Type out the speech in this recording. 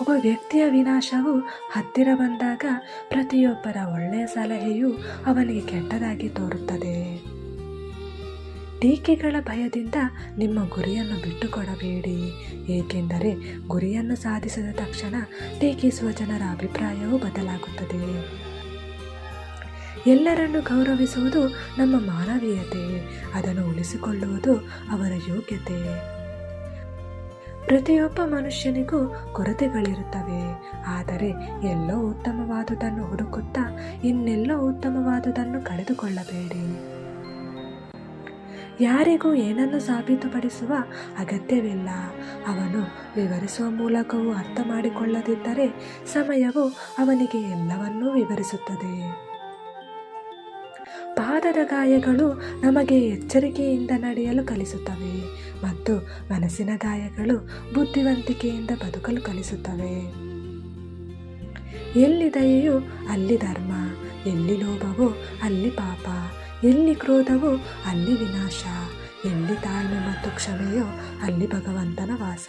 ಒಬ್ಬ ವ್ಯಕ್ತಿಯ ವಿನಾಶವು ಹತ್ತಿರ ಬಂದಾಗ ಪ್ರತಿಯೊಬ್ಬರ ಒಳ್ಳೆಯ ಸಲಹೆಯು ಅವನಿಗೆ ಕೆಟ್ಟದಾಗಿ ತೋರುತ್ತದೆ. ಟೀಕೆಗಳ ಭಯದಿಂದ ನಿಮ್ಮ ಗುರಿಯನ್ನು ಬಿಟ್ಟುಕೊಡಬೇಡಿ. ಏಕೆಂದರೆ ಗುರಿಯನ್ನು ಸಾಧಿಸಿದ ತಕ್ಷಣ ಟೀಕಿಸುವ ಜನರ ಅಭಿಪ್ರಾಯವು ಬದಲಾಗುತ್ತದೆ. ಎಲ್ಲರನ್ನು ಗೌರವಿಸುವುದು ನಮ್ಮ ಮಾನವೀಯತೆ. ಅದನ್ನು ಉಳಿಸಿಕೊಳ್ಳುವುದು ಅವರ ಯೋಗ್ಯತೆ. ಪ್ರತಿಯೊಬ್ಬ ಮನುಷ್ಯನಿಗೂ ಕೊರತೆಗಳಿರುತ್ತವೆ. ಆದರೆ ಎಲ್ಲೋ ಉತ್ತಮವಾದುದನ್ನು ಹುಡುಕುತ್ತಾ ಇನ್ನೆಲ್ಲೋ ಉತ್ತಮವಾದುದನ್ನು ಕಳೆದುಕೊಳ್ಳಬೇಡಿ. ಯಾರಿಗೂ ಏನನ್ನು ಸಾಬೀತುಪಡಿಸುವ ಅಗತ್ಯವಿಲ್ಲ. ಅವನು ವಿವರಿಸುವ ಮೂಲಕವೂ ಅರ್ಥ ಮಾಡಿಕೊಳ್ಳದಿದ್ದರೆ ಸಮಯವು ಅವನಿಗೆ ಎಲ್ಲವನ್ನೂ ವಿವರಿಸುತ್ತದೆ. ಪಾದದ ಗಾಯಗಳು ನಮಗೆ ಎಚ್ಚರಿಕೆಯಿಂದ ನಡೆಯಲು ಕಲಿಸುತ್ತವೆ ಮತ್ತು ಮನಸ್ಸಿನ ಗಾಯಗಳು ಬುದ್ಧಿವಂತಿಕೆಯಿಂದ ಬದುಕಲು ಕಲಿಸುತ್ತವೆ. ಎಲ್ಲಿ ದಯೆಯೋ, ಅಲ್ಲಿ ಧರ್ಮ, ಎಲ್ಲಿ ಲೋಭವೋ, ಅಲ್ಲಿ ಪಾಪ, ಎಲ್ಲಿ ಕ್ರೋಧವೋ, ಅಲ್ಲಿ ವಿನಾಶ, ಎಲ್ಲಿ ತಾಳ್ಮೆ ಮತ್ತು ಕ್ಷಮೆಯೋ, ಅಲ್ಲಿ ಭಗವಂತನ ವಾಸ.